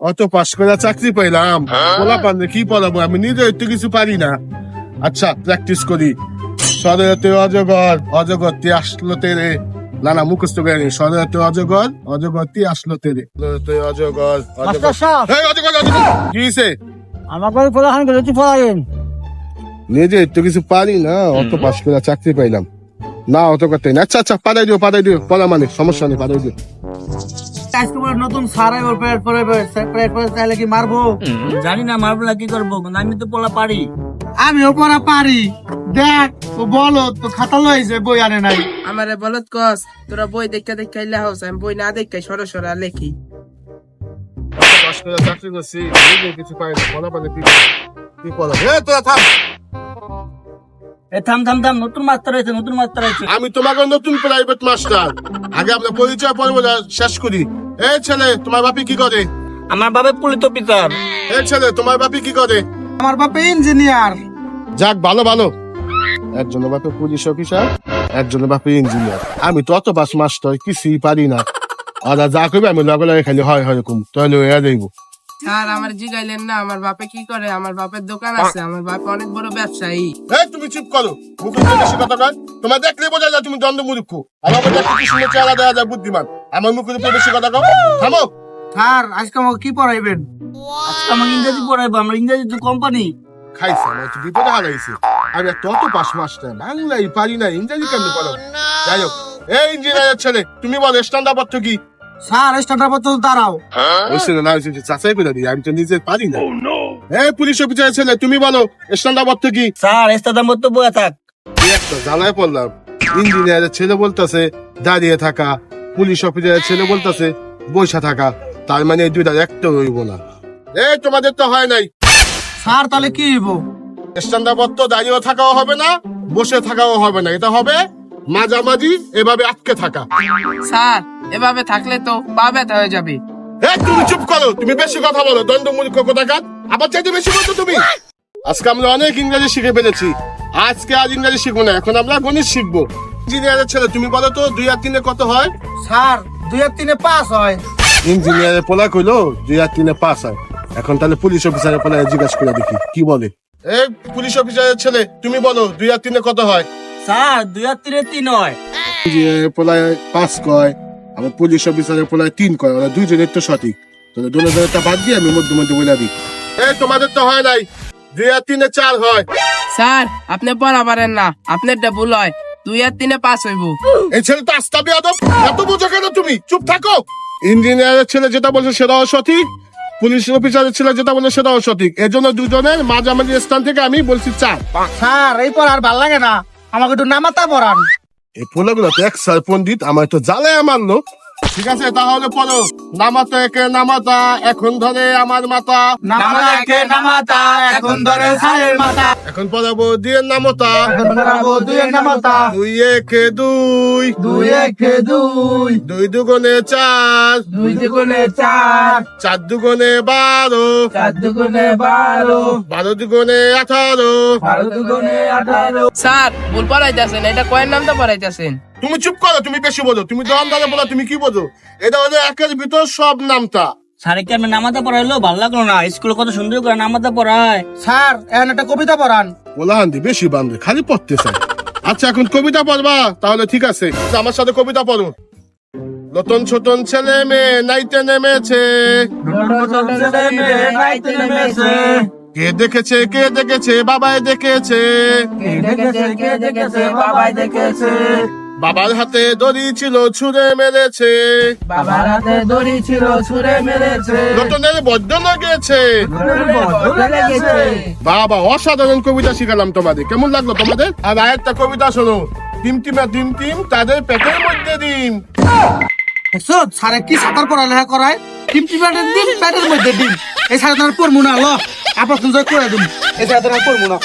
অত পাশ করে চাকরি পাইলাম। পোলা পান্নে কি পড়াবো? আমি নিজে একটু কিছু পারি না। আচ্ছা প্র্যাকটিস করি। সদয়তে অজগর অজগরটি আসলো তেরে। না না মুখস্থ করে নি। সদয়তে অজগর অজগরটি আসলো তেরে। সদয়তে অজগর অজগর এই অজগর অজগর! কি হইছে? আমার করে তুই পড়াইন নিজে একটু কিছু পারি না অত পাশ করে চাকরি পাইলাম। না অত করতে না। আচ্ছা আচ্ছা পাঠাই দিও পাঠাই দিও। পড়া মানে সমস্যা নেই পাঠাই দিও। আজকে বলে নতুন সার এবার প্রেয়ার করে প্রেয়ার করে চাইলে কি মারবো? জানি না মারবো না কি করব? আমি তো পোলা পারি। আমিও পড়া পারি। দেখ ও বলো তো খাতা লইছে বই আনে নাই। আমারে বলত কস তোরা বই দেখা দেখা লেখাস আমি বই না দেখা সরো সরা লেখি। চাকরি করছি কিছু পাই না পড়া কি কি পড়া এ তোরা থাম। থাম থাম থাম নতুন মাস্টার হয়েছে নতুন মাস্টার হয়েছে। আমি তোমাকে নতুন প্রাইভেট মাস্টার আগে আমরা পরিচয় পর্ব শেষ করি। এই ছেলে তোমার বাপি কি করে? আমার বাবা পুলিশ অফিসার। এই ছেলে তোমার বাপি কি করে? আমার বাপে ইঞ্জিনিয়ার। যাক ভালো ভালো। একজনের বাপে পুলিশ অফিসার একজনের বাপে ইঞ্জিনিয়ার। আমি তো অত বাস মাস্টার কিছুই পারি না। ওরা যা করবে আমি লগে লগে খালি হয় হয় এরকম তাহলে এরা দেখব স্যার আমার জিগাইলেন না আমার বাপে কি করে? আমার বাপের দোকান আছে আমার বাপ অনেক বড় ব্যবসায়ী। এই তুমি চুপ করো। মুখে বেশি কথা কয় তোমার দেখলে বোঝা যায় তুমি দণ্ড মুরুক্ষ আমার দেখতে কি সুন্দর চেহারা দেওয়া যায় বুদ্ধিমান। আমার মুখের উপরে বেশি কথা কও। থামো। স্যার আজকে আমাকে কি পড়াইবেন? আজকে আমাকে ইংরেজি পড়াইবো আমরা ইংরেজি তো কোম্পানি। খাইছে আমার একটু বিপদে হারাইছে। আমি অত পাস মাস্টার বাংলাই পারি না ইংরেজি কেমনি পড়ো যাই হোক এই ইঞ্জিনিয়ারের ছেলে তুমি বলো স্ট্যান্ডার্ড পত্র কি? স্যার স্ট্যান্ডার্ড পত্র দাঁড়াও। হইছে না চাচাই করে দিই আমি তো নিজে পারি না। এই পুলিশ অফিসারের ছেলে তুমি বলো স্ট্যান্ডার্ড পত্র কি? স্যার এস্তাদার মতো বয়ে থাক একটা জ্বালায় পড়লাম। ইঞ্জিনিয়ারের ছেলে বলতেছে দাঁড়িয়ে থাকা পুলিশ অফিসারের ছেলে বলতেছে বসে থাকা তার মানে এই দুইটা একটা রইব না। এই তোমাদের তো হয় নাই। স্যার তাহলে কি হইব? স্ট্যান্ডার্ড পত্র দাঁড়িয়েও থাকাও হবে না বসে থাকাও হবে না এটা হবে মাঝামাঝি এভাবে আটকে থাকা। স্যার এভাবে থাকলে তো পা ব্যথা হয়ে যাবে। এই তুমি চুপ করো তুমি বেশি কথা বলো দণ্ড মূর্খ কোথাকার? আবার চাইতে বেশি বলছো তুমি? আজকে আমরা অনেক ইংরেজি শিখে ফেলেছি আজকে আজ ইংরেজি শিখব না এখন আমরা গণিত শিখব। ইঞ্জিনিয়ারের ছেলে তুমি বলো তো দুই আর তিনে কত হয়? স্যার দুই আর তিনে পাস হয়। ইঞ্জিনিয়ারের পোলা কইলো দুই আর তিনে পাস হয়। এখন তাহলে পুলিশ অফিসারের পোলা জিজ্ঞাসা করে দেখি কি বলে? এই পুলিশ অফিসারের ছেলে তুমি বলো দুই আর তিনে কত হয়? স্যার দুই আর তিনে তিন হয়। ইঞ্জিনিয়ারের পোলায় পাস কয় আবার পুলিশ অফিসারের পোলায় তিন কয় ওরা দুইজনের তো সঠিক। তাহলে দুজনেরটা বাদ দিয়ে আমি মধ্যে মধ্যে বলে দিই। এই তোমাদের তো হয় নাই। দুই আর তিনে চার হয়। স্যার আপনি পড়া পারেন না আপনারটা ভুল হয়। দুই আর তিনে পাস হইব। এই ছেলে তো আস্তা বেয়াদব। এত বোঝো কেন তুমি? চুপ থাকো। ইঞ্জিনিয়ারের ছেলে যেটা বলছে সেটাও সঠিক। পুলিশ অফিসারের ছেলে যেটা বলছে সেটাও সঠিক। এর জন্য দুজনের মাঝামাঝি স্থান থেকে আমি বলছি চার। স্যার এই পর আর ভালো লাগে না। আমাকে একটু নামাতা পড়ান। এই পোলাগুলো তো এক স্যার পন্ডিত আমার তো জ্বালায় মারলো। ঠিক আছে তাহলে পড়ো। নামাতা একে নামাতা এখন ধরে আমার মাথা নামাতা এখন ধরে স্যারের মাথা এখন পড়াবো দিয়ে নামতা। এখন দুই নামাতা। দুই একে দুই। দুই একে দুই। দুই দুগুণে চার। দুই দুগুণে চার। চার দুগুণে বারো। চার দুগুণে বারো। বারো দুগুণে আঠারো। বারো দুগুণে আঠারো। স্যার ভুল পড়াইতেছেন এটা কয়ের নামটা পড়াইতেছেন? তুমি চুপ করো তুমি বেশি বোঝো। তুমি দম দাদা বলো তুমি কি বোঝো? এটা হলো একের ভিতর সব নামতা স্যারে কি আমি নামাতে পড়াইলো ভালো লাগল না? স্কুলে কত সুন্দর করে নামাতে পড়ায়। স্যার এখন একটা কবিতা পড়ান। ওলাহান্দি বেশি বান্ধে খালি পড়তে চাই আচ্ছা এখন কবিতা পড়বা তাহলে ঠিক আছে। আমার সাথে কবিতা পড়ো। নতুন ছোটন ছেলে মেয়ে নাইতে নেমেছে। নাইতে নেমেছে। কে দেখেছে কে দেখেছে বাবাই দেখেছে। কে দেখেছে কে দেখেছে বাবাই দেখেছে। বাবার হাতে দড়ি ছিল ছুঁড়ে মেরেছে। বাবার হাতে দড়ি ছিল ছুঁড়ে মেরেছে। নতুনের বড্ড লেগেছে। বাবা অসাধারণ কবিতা শিখালাম তোমাদের। কেমন লাগল তোমাদের? আর আরেকটা কবিতা শোনো। টিম টিমা টিম তাদের পেটের মধ্যে ডিম। স্যারে কি সাঁতার পড়ালেখা করায়? টিম টিমের ডিম প্যাটের মধ্যে ডিম। এই সাড়ে তোমার পড়ব না ল আপনার করে দিন। এই সাড়ে তোমার পড়ব না